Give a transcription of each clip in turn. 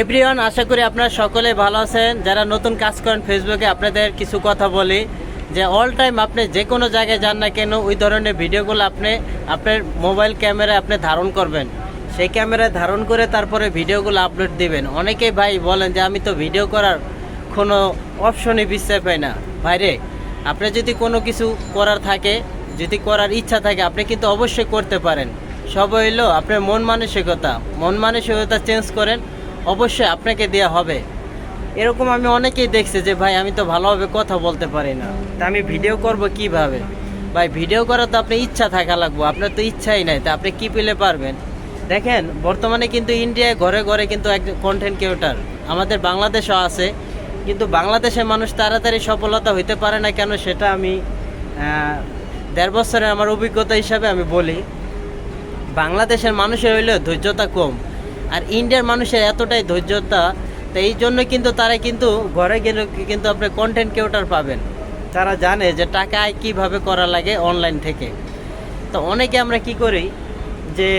Everyone, আশা করি আপনারা সকলে ভালো আছেন। যারা নতুন কাজ করেন ফেসবুকে, আপনাদের কিছু কথা বলি যে অল টাইম আপনি যে কোনো জায়গায় যান না কেন, ওই ধরনের ভিডিওগুলো আপনি, আপনার মোবাইল ক্যামেরায় আপনি ধারণ করবেন। সেই ক্যামেরায় ধারণ করে তারপরে ভিডিওগুলো আপলোড দিবেন। অনেকেই ভাই বলেন যে, আমি তো ভিডিও করার কোনো অপশনই বিশ্বাস পাই না। ভাইরে আপনি যদি কোনো কিছু করার থাকে, যদি করার ইচ্ছা থাকে, আপনি কিন্তু অবশ্যই করতে পারেন। সব হইল আপনার মন মানসিকতা। মন মানসিকতা চেঞ্জ করেন অবশ্যই আপনাকে দেওয়া হবে। এরকম আমি অনেকেই দেখছি যে, ভাই, আমি তো ভালোভাবে কথা বলতে পারি না। তা আমি ভিডিও করব কীভাবে? ভাই ভিডিও করার তো আপনি ইচ্ছা থাকা লাগবো। আপনার তো ইচ্ছাই নাই। তা আপনি কি পেলে পারবেন? দেখেন, বর্তমানে কিন্তু ইন্ডিয়ায় ঘরে ঘরে কিন্তু এক কন্টেন্ট ক্রিয়েটার আমাদের বাংলাদেশও আছে। কিন্তু বাংলাদেশের মানুষ তাড়াতাড়ি সফলতা হইতে পারে না কেন সেটা আমি দেড় বছরের আমার অভিজ্ঞতা হিসাবে আমি বলি। বাংলাদেশের মানুষের হইলেও ধৈর্যতা কম। আর ইন্ডিয়ার মানুষের এতটাই ধৈর্যতা, তো এই জন্য কিন্তু তারা কিন্তু ঘরে গেলে কিন্তু আপনি কন্টেন্ট ক্রিয়েটার পাবেন তারা জানে যে টাকা কীভাবে করা লাগে অনলাইন থেকে। তো অনেকে আমরা কি করি যে,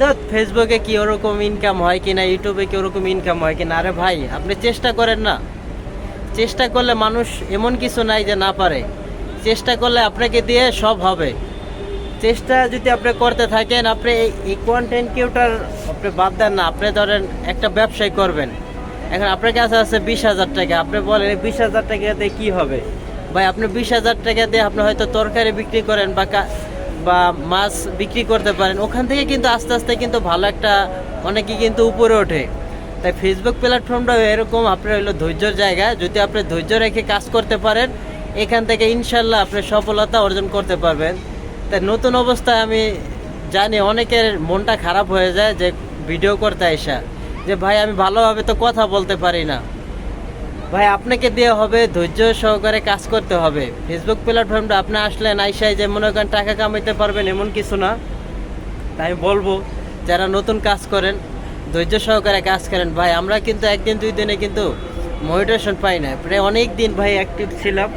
ধর ফেসবুকে কি ওরকম ইনকাম হয় কি না ইউটিউবে কি ওরকম ইনকাম হয় কি না আরে ভাই, আপনি চেষ্টা করেন না। চেষ্টা করলে মানুষ এমন কিছু নাই যে না পারে। চেষ্টা করলে আপনাকে দিয়ে সব হবে। চেষ্টা যদি আপনি করতে থাকেন, আপনি এই- কন্টেন্ট কিউটার আপনি বাদ দেন না। আপনি ধরেন একটা ব্যবসায় করবেন। এখন আপনার কাছে আছে বিশ হাজার টাকা। আপনি বলেন বিশ হাজার টাকা দিয়ে কী হবে? ভাই, আপনি বিশ হাজার টাকা দিয়ে আপনি হয়তো তরকারি বিক্রি করেন বা বা মাছ বিক্রি করতে পারেন। ওখান থেকে কিন্তু আস্তে আস্তে কিন্তু ভালো একটা, অনেকে কিন্তু উপরে ওঠে। তাই ফেসবুক প্ল্যাটফর্মটা এরকম। আপনার হলো ধৈর্যর জায়গা। যদি আপনি ধৈর্য রেখে কাজ করতে পারেন, এখান থেকে ইনশাল্লাহ আপনি সফলতা অর্জন করতে পারবেন। তাই নতুন অবস্থায় আমি জানি অনেকের মনটা খারাপ হয়ে যায় যে ভিডিও করতে আইসা। যে ভাই, আমি ভালোভাবে তো কথা বলতে পারি না। ভাই, আপনাকে দেওয়া হবে, ধৈর্য সহকারে কাজ করতে হবে। ফেসবুক প্ল্যাটফর্মটা আপনি আসলেন আইসায় যে মনে করেন টাকা কামাইতে পারবেন এমন কিছু না। তাই আমি বলব, যারা নতুন কাজ করেন, ধৈর্য সহকারে কাজ করেন। ভাই, আমরা কিন্তু একদিন, দুই দিনে কিন্তু মোটিভেশন পাই না। প্রায় অনেক দিন ভাই অ্যাক্টিভ ছিলাম।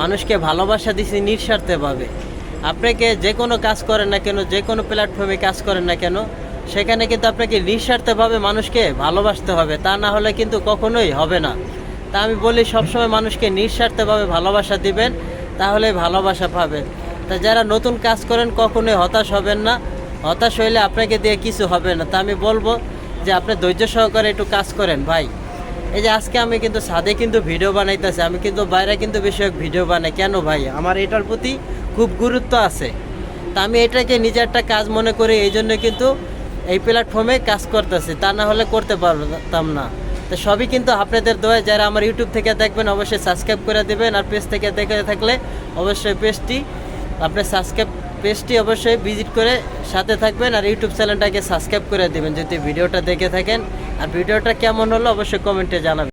মানুষকে ভালোবাসা দিছি নিঃস্বার্থভাবে আপনাকে যে কোনো কাজ করেন না কেন, যে কোনো প্ল্যাটফর্মে কাজ করেন না কেন, সেখানে কিন্তু আপনাকে নিঃস্বার্থভাবে মানুষকে ভালোবাসতে হবে। তা না হলে কিন্তু কখনোই হবে না। তা আমি বলি, সবসময় মানুষকে নিঃস্বার্থভাবে ভালোবাসা দিবেন, তাহলে ভালোবাসা পাবেন। তা যারা নতুন কাজ করেন, কখনোই হতাশ হবেন না। হতাশ হইলে আপনাকে দিয়ে কিছু হবে না। তা আমি বলব যে, আপনি ধৈর্য সহকারে একটু কাজ করেন ভাই। এই যে আজকে আমি কিন্তু ছাদে কিন্তু ভিডিও বানাইতেছি। আমি কিন্তু বাইরে কিন্তু বেশি ভিডিও বানাই। কেন ভাই? আমার এটার প্রতি খুব গুরুত্ব আছে। তা আমি এটাকে নিজের একটা কাজ মনে করি, এই জন্য কিন্তু এই প্ল্যাটফর্মে কাজ করতেছি। তা না হলে করতে পারতাম না। তো সবই কিন্তু আপনাদের দোয়া যারা আমার ইউটিউব থেকে দেখবেন অবশ্যই সাবস্ক্রাইব করে দেবেন, আর পেজ থেকে দেখে থাকলে অবশ্যই পেজটি আপনি সাবস্ক্রাইব পেজটি অবশ্যই ভিজিট করে সাথে থাকবেন, আর ইউটিউব চ্যানেলটাকে সাবস্ক্রাইব করে দেবেন। যদি ভিডিওটা দেখে থাকেন, আর ভিডিওটা কেমন হলো অবশ্যই কমেন্টে জানাবেন।